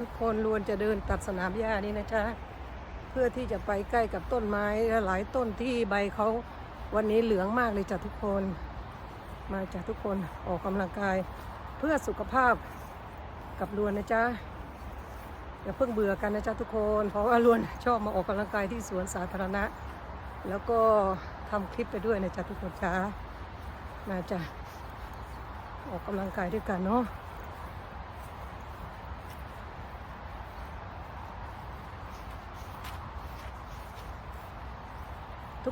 ทุกคนล้วนจะเดินตัดสนามหญ้านี่นะจ๊ะเพื่อที่จะไปใกล้กับต้นไม้หลายต้นที่ใบเขาวันนี้เหลืองมากเลยจ้ะทุกคน มาจากทุกคนออกกำลังกาย เพื่อสุขภาพกับลวนนะจ๊ะอย่าเพิ่งเบื่อกันนะจ๊ะทุกคน เพราะว่าลวนชอบมาออกกำลังกายที่สวนสาธารณะ แล้วก็ทำคลิปไปด้วยนะจ๊ะทุกคนจ้ามาจ้ะออกกำลังกายด้วยกันเนาะ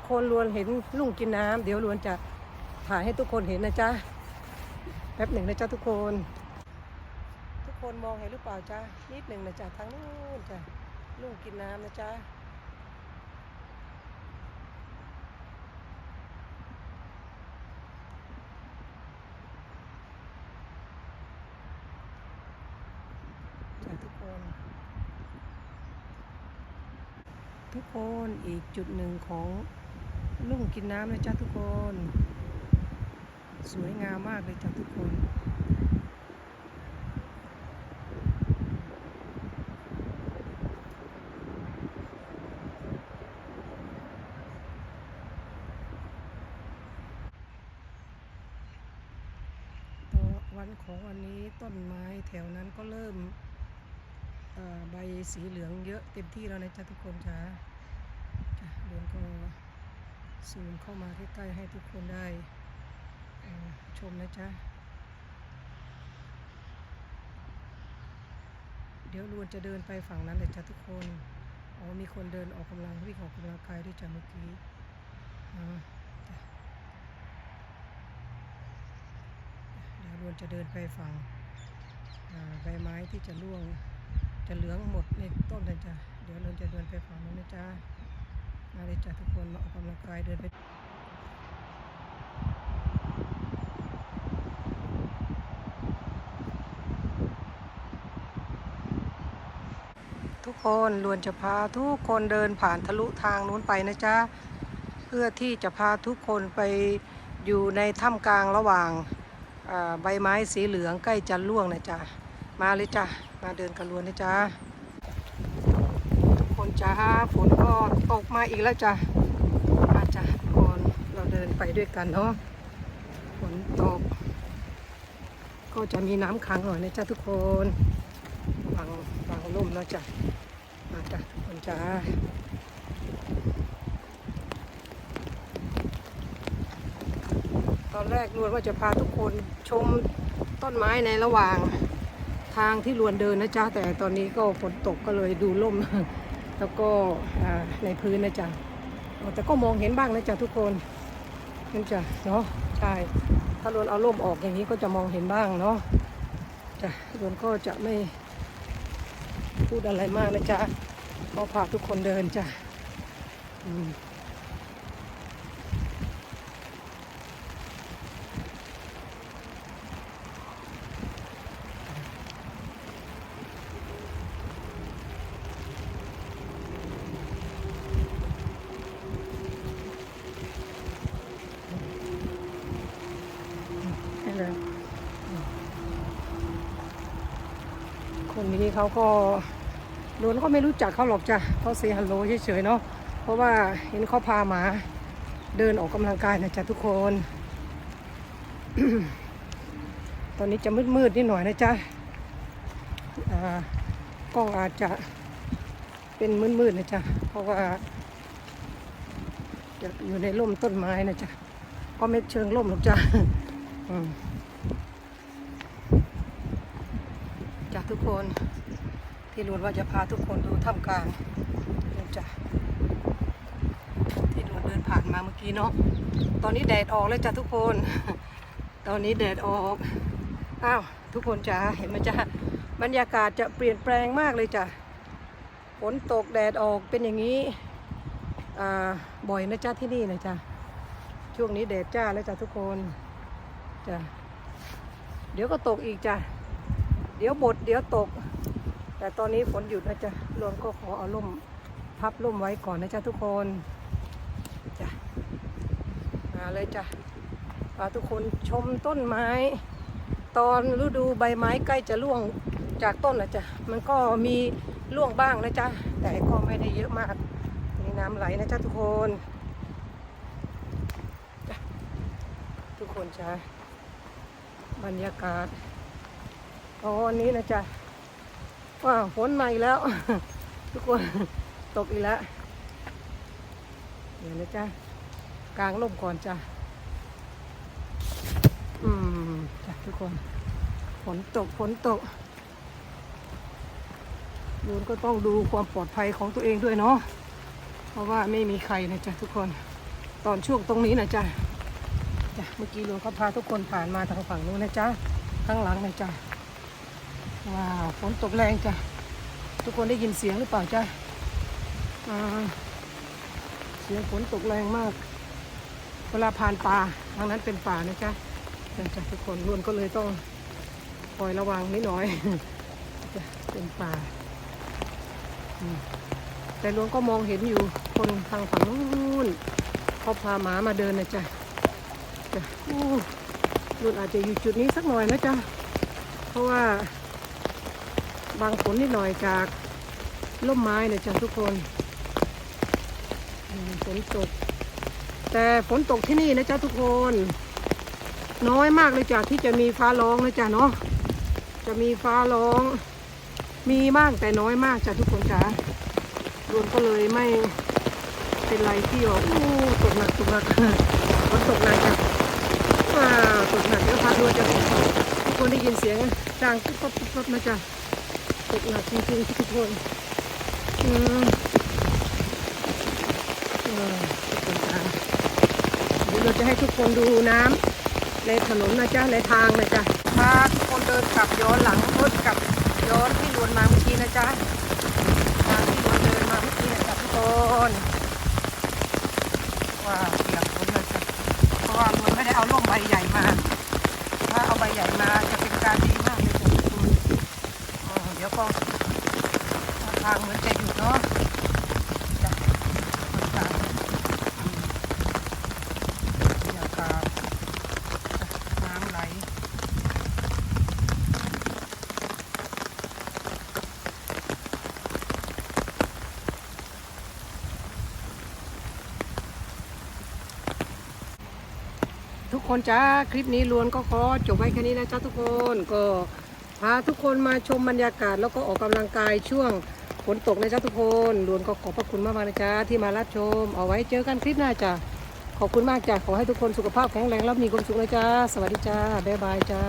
คนลวนเห็นลุงกินน้ำเดี๋ยวลวนจะถ่ายให้ทุกคนเห็นนะจ๊ะแป๊บหนึ่งนะจ๊ะทุกคน ทุกคนมองเห็นหรือเปล่าจ๊ะนิดหนึ่งนะจ๊ะทางนู้นจ้ะลุงกินน้ำนะจ๊ะจ้ะทุกคน ทุกคนอีกจุดหนึ่งของ ลุ่งกินน้ำนะจ๊ะทุกคน สวยงามมากเลยจ้ะทุกคนวันของวันนี้ต้นไม้แถวนั้นก็เริ่มใบสีเหลืองเยอะเต็มที่แล้วนะจ๊ะทุกคนจ้าจ้ะเดือนก็ ซูมเข้ามาใกล้ๆให้ทุกคนได้ชมนะจ๊ะ เดี๋ยวลวนจะเดินไปฝั่งนั้นเลยจ้ะทุกคน อ๋อมีคนเดินออกกำลังวิ่งออกกำลังกายด้วยจ้ะเมื่อกี้เดี๋ยวลวนจะเดินไปฝั่งใบไม้ที่จะร่วงจะเหลืองหมดในต้นเลยจ้ะเดี๋ยวเราจะเดินไปฝั่งนู้นนะจ๊ะ มาเลยจ้ะทุกคนมาออกกำลังกายเดินไปทุกคนลวนจะพาทุกคนเดินผ่านทะลุทางนู้นไปนะจ๊ะ เพื่อที่จะพาทุกคนไปอยู่ในถ้ำกลางระหว่างใบไม้สีเหลืองใกล้จะร่วงนะจ๊ะ มาเลยจ้ะ มาเดินกันลวนนะจ๊ะ จ้าฝนก็ตกมาอีกแล้วจ้ะมาจ้ะทุกคนเราเดินไปด้วยกันเนาะฝนตก ก็จะมีน้ำขังหน่อยนะจ๊ะทุกคนฟังฟังล่มแล้วจ้ะมาจ้ะทุกคนจ้าตอนแรกลวนว่าจะพาทุกคนชมต้นไม้ในระหว่างทางที่ลวนเดินนะจ๊ะ แต่ตอนนี้ก็ฝนตกก็เลยดูล่ม แล้วก็ในพื้นนะจ๊ะแต่ก็มองเห็นบ้างนะจ๊ะทุกคนนั่นจ้ะเนาะใช่ถ้าโดนเอาล่มออกอย่างนี้ก็จะมองเห็นบ้างเนาะจ้ะโดนก็จะไม่พูดอะไรมากนะจ๊ะก็พาทุกคนเดินจ้ะอืม นี่เลยคนนี้เขาก็โดนก็ไม่รู้จักเขาหรอกจ้ะเขาเซฮัลโหลเฉยๆเนาะเพราะว่าเห็นเขาพาหมาเดินออกกำลังกายนะจ๊ะทุกคน ตอนนี้จะมืดๆนิดหน่อยนะจ๊ะกล้องอาจจะเป็นมืดๆนะจ๊ะเพราะว่าจะอยู่ในร่มต้นไม้นะจ๊ะก็ไม่เชิงร่มหรอกจ้ะ อืม จากทุกคนที่รู้ว่าจะพาทุกคนดูถ้ำกลางนี่จ้ะที่ดูเดินผ่านมาเมื่อกี้เนาะตอนนี้แดดออกแล้วจ้ะทุกคน ตอนนี้แดดออกอ้าวทุกคนจ้ะเห็นไหมจ้ะบรรยากาศจะเปลี่ยนแปลงมากเลยจ้ะฝนตกแดดออกเป็นอย่างนี้อ่าบ่อยนะจ้ะที่นี่นะจ้ะช่วงนี้แดดจ้าแล้วจ้ะทุกคนจ้ะเดี๋ยวก็ตกอีกจ้ะ ดี๋ยวบดเดี๋ยวตก แต่ตอนนี้ฝนหยุดนะจ๊ะรวมก็ขอเอาล่มพับล่มไว้ก่อนนะจ๊ะทุกคนจ้ะมาเลยจ้ะพาทุกคนชมต้นไม้ ตอนฤดูใบไม้ใกล้จะร่วงจากต้นนะจ๊ะมันก็มีร่วงบ้างนะจ๊ะแต่ก็ไม่ได้เยอะมากมีน้ำไหลนะจ๊ะทุกคนจ้ะทุกคนจ้ะบรรยากาศ อ๋อวันนี้นะจ๊ะว้าวฝนมาอีกแล้ว ทุกคนตกอีกแล้ว เดี๋ยวนะจ๊ะกลางร่มก่อนจ้ะอืมจ้ะทุกคนฝนตกฝนตกลุนก็ต้องดูความปลอดภัยของตัวเองด้วยเนาะเพราะว่าไม่มีใครนะจ๊ะทุกคน ตอนช่วงตรงนี้นะจ๊ะจ้ะเมื่อกี้ลุงเขาพาทุกคนผ่านมาทางฝั่งนู้นนะจ๊ะข้างหลังนะจ๊ะ ว้าวฝนตกแรงจ้ะ ทุกคนได้ยินเสียงหรือเปล่าจ๊ะเสียงฝนตกแรงมาก เวลาผ่านป่าทางนั้นเป็นป่านะจ๊ะนั่นจ้ะทุกคนลุนก็เลยต้องคอยระวังนิดหน่อยจะเป็นป่า แต่หลวงก็มองเห็นอยู่คนทางฝั่งนู้นเขาพาหมามาเดินนะจ๊ะจ้ะลุนอาจจะอยู่จุดนี้สักหน่อยนะจ๊ะเพราะว่า บางฝนนิดหน่อยจากล่มไม้นะจ๊ะทุกคนฝนตก แต่ฝนตกที่นี่นะจ๊ะทุกคน น้อยมากเลยจ้ะที่จะมีฟ้าร้องนะจ๊ะเนาะจะมีฟ้าร้อง มีมากแต่น้อยมากจ้ะทุกคนจ้ะรวมก็เลยไม่เป็นไรที่ว่าอู้ตกหนักตกหนักฝนตกหนักจ้ะว้าวตกหนักเดี๋ยวพาดูจ้ะทุกคนได้ยินเสียงดังปุ๊บปั๊บปุ๊บนะจ๊ะ ตกหนักจริงๆทุกคนอืมเดี๋ยวเราจะให้ทุกคนดูน้ำในถนนนะจ๊ะในทางนะจ๊ะพาทุกคนเดินกลับย้อนหลังรถกลับย้อนที่ลวนมาเมื่อกี้นะจ๊ะทางที่ลวนเดินมาเมื่อกี้นะจ๊ะทุกคนว้าวเปียกฝนเลยจ้ะเพราะว่าลวนไม่ได้เอาร่มใบใหญ่มา ถ้าเอาใบใหญ่มา ก็ทางเหมือนจะหยุดเนาะจ้ะทางอืมบรรยากาศน้ำไหลทุกคนจ้าคลิปนี้ล้วนก็ขอจบไว้แค่นี้นะจ้าทุกคนก็ พาทุกคนมาชมบรรยากาศแล้วก็ออกกำลังกายช่วงฝนตกนะจ๊ะทุกคนล้วนก็ขอบพระคุณมากๆนะจ้าที่มารับชม เอาไว้เจอกันคลิปหน้าจ้าขอบคุณมากจ้ะขอให้ทุกคนสุขภาพแข็งแรงแล้วมีความสุขนะจ้าสวัสดีจ้าบ๊ายบายจ้า